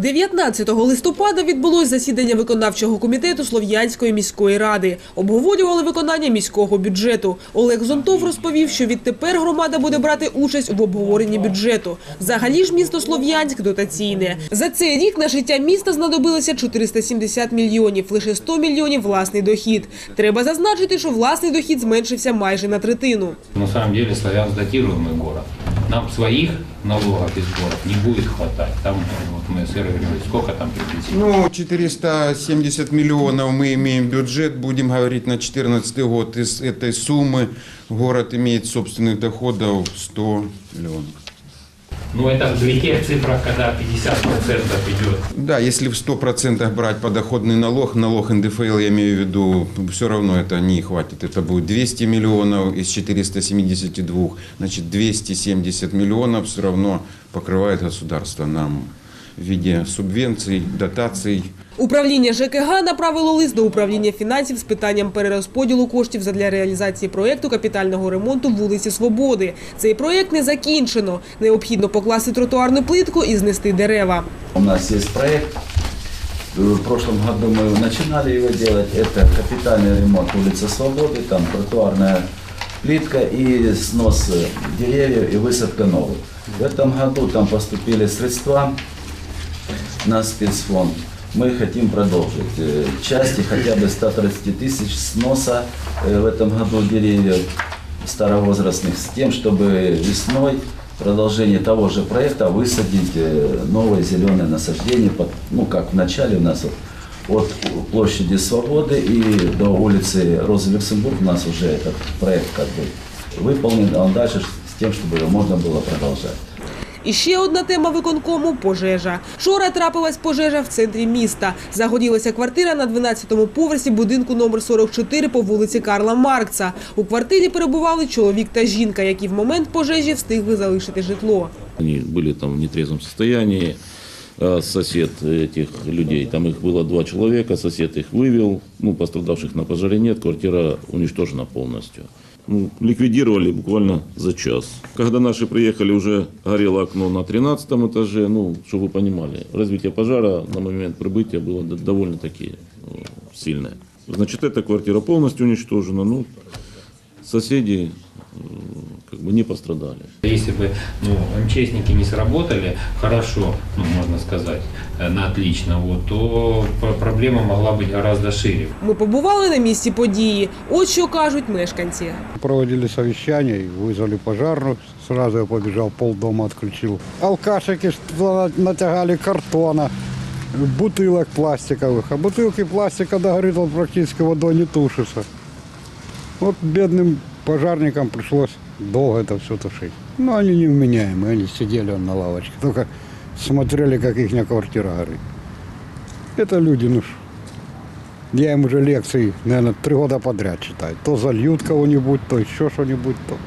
19 листопада відбулось засідання виконавчого комітету Слов'янської міської ради. Обговорювали виконання міського бюджету. Олег Зонтов розповів, що відтепер громада буде брати участь в обговоренні бюджету. Взагалі ж місто Слов'янськ дотаційне. За цей рік на життя міста знадобилося 470 мільйонів, лише 100 мільйонів власний дохід. Треба зазначити, що власний дохід зменшився майже на третину. На самом деле Славянск датируемый город. Нам своих налогов и сборов не будет хватать. Там, Ирой говорили, сколько там приблизительно? Ну, 470 миллионов мы имеем бюджет, будем говорить, на 2014 год. Из этой суммы город имеет собственных доходов 100 миллионов. Ну, это в тех цифрах, когда 50% идет Да, если в 100% брать подоходный налог, налог НДФЛ, я имею в виду, все равно это не хватит. Это будет 200 миллионов из 472, значит 270 миллионов все равно покрывает государство нам в виде субвенций, дотаций. Управління ЖКГ направило лист до управління фінансів з питанням перерозподілу коштів задля реалізації проєкту капітального ремонту вулиці Свободи. Цей проєкт не закінчено. Необхідно покласти тротуарну плитку і знести дерева. У нас есть проект. В прошлом году мы начинали его делать. Это капитальный ремонт улицы Свободы, там тротуарная плитка и снос э, деревьев и высадка новых. В этом году там поступили средства на спецфонд. Мы хотим продолжить. Э, Части хотя бы 130 тысяч сноса э, в этом году деревьев старовозрастных с тем, чтобы весной продолжение того же проекта высадить э, новые зеленые насаждения, под- ну как в начале у нас вот, от площади Свободы и до улицы Розы Люксембург у нас уже этот проект как бы выполнен, а он дальше с тем, чтобы его можно было продолжать. І ще одна тема виконкому – пожежа. Вчора трапилась пожежа в центрі міста. Загорілася квартира на 12-му поверсі будинку номер 44 по вулиці Карла Маркса. У квартирі перебували чоловік та жінка, які в момент пожежі встигли залишити житло. Они были там в нетрезвом состоянии. А Сосед этих людей, там их было два человека, сосед их вывел, ну, пострадавших на пожаре нет, квартира уничтожена полностью. Ну, ликвидировали буквально за час. Когда наши приехали, уже горело окно на 13 этаже, ну, чтобы вы понимали, развитие пожара на момент прибытия было д- довольно-таки э, сильное. Значит, эта квартира полностью уничтожена, ну, соседи э, как бы не пострадали. Если бы ну, МЧСники не сработали хорошо, ну, можно сказать, э, на отлично, вот, то пр- проблема могла быть гораздо шире. Ми побували на місці події. От що кажуть мешканці. Проводили совещание, и вызвали пожарную. Сразу я побежал, полдома отключил. Алкашики туда натягали картона, бутылок пластиковых. А бутылки пластика догорит, он практически водой не тушится. Вот бедным пожарникам пришлось долго это все тушить. Но они невменяемые, они сидели на лавочке. Только смотрели, как их квартира горит. Это люди, ну ж, я им уже лекции, наверное, три года подряд читаю. То зальют кого-нибудь, то еще что-нибудь, то